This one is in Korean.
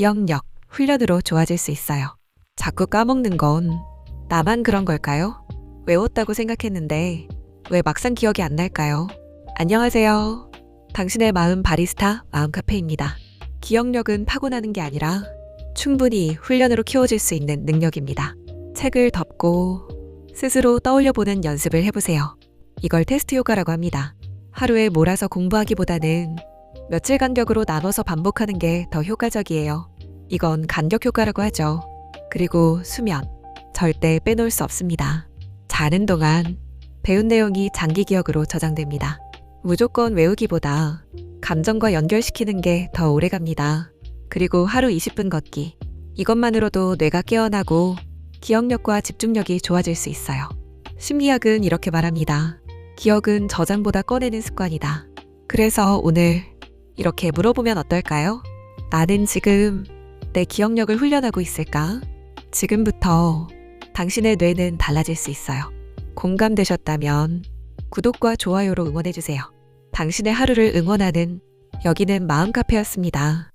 기억력, 훈련으로 좋아질 수 있어요. 자꾸 까먹는 건 나만 그런 걸까요? 외웠다고 생각했는데 왜 막상 기억이 안 날까요? 안녕하세요. 당신의 마음 바리스타 마음 카페입니다. 기억력은 타고나는 게 아니라 충분히 훈련으로 키워질 수 있는 능력입니다. 책을 덮고 스스로 떠올려 보는 연습을 해보세요. 이걸 테스트 요가라고 합니다. 하루에 몰아서 공부하기보다는 며칠 간격으로 나눠서 반복하는 게 더 효과적이에요. 이건 간격 효과라고 하죠. 그리고 수면. 절대 빼놓을 수 없습니다. 자는 동안 배운 내용이 장기 기억으로 저장됩니다. 무조건 외우기보다 감정과 연결시키는 게 더 오래 갑니다. 그리고 하루 20분 걷기. 이것만으로도 뇌가 깨어나고 기억력과 집중력이 좋아질 수 있어요. 심리학은 이렇게 말합니다. 기억은 저장보다 꺼내는 습관이다. 그래서 오늘 이렇게 물어보면 어떨까요? 나는 지금 내 기억력을 훈련하고 있을까? 지금부터 당신의 뇌는 달라질 수 있어요. 공감되셨다면 구독과 좋아요로 응원해주세요. 당신의 하루를 응원하는 여기는 마음 카페였습니다.